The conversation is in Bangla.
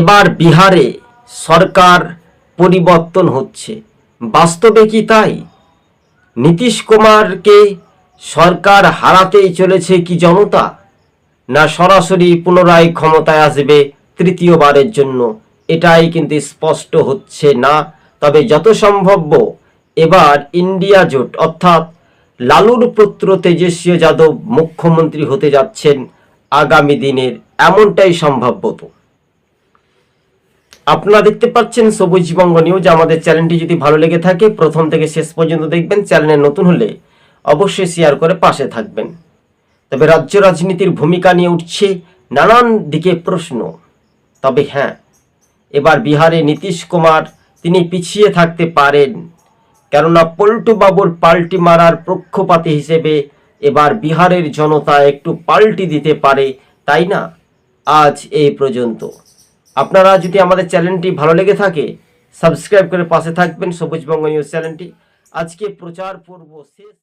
এবার বিহারে সরকার পরিবর্তন হচ্ছে। বাস্তবে কি তাই? নীতিশ কুমারকে সরকার হারাতেই চলেছে কি জনতা? না সরাসরি পুনরায় ক্ষমতায় আসবে তৃতীয়বারের জন্য? এটাই কিন্তু স্পষ্ট হচ্ছে না। তবে যত সম্ভব্য এবার ইন্ডিয়া জোট, অর্থাৎ লালুর পুত্র তেজস্বী যাদব মুখ্যমন্ত্রী হতে যাচ্ছেন আগামী দিনের, এমনটাই সম্ভাব্যত আপনারা দেখতে পাচ্ছেন সবুজবঙ্গ নিউজ। আমাদের চ্যানেলটি যদি ভালো লেগে থাকে, প্রথম থেকে শেষ পর্যন্ত দেখবেন। চ্যানেলে নতুন হলে অবশ্যই শেয়ার করে পাশে থাকবেন। তবে রাজ্য রাজনীতির ভূমিকা নিয়ে উঠছে নানান দিকে প্রশ্ন। তবে হ্যাঁ এবার বিহারে নীতিশ কুমার, তিনি পিছিয়ে থাকতে পারেন। কেননা পল্টু বাবুর পাল্টি মারার পক্ষপাতী হিসেবে এবার বিহারের জনতা একটু পাল্টি দিতে পারে, তাই না? আজ এই পর্যন্ত। আপনারা যদি আমাদের চ্যানেলটি ভালো লেগে থাকে সাবস্ক্রাইব করে পাশে থাকবেন সবুজবঙ্গ নিউজ চ্যানেলটি। আজকে প্রচার পর্ব শেষ।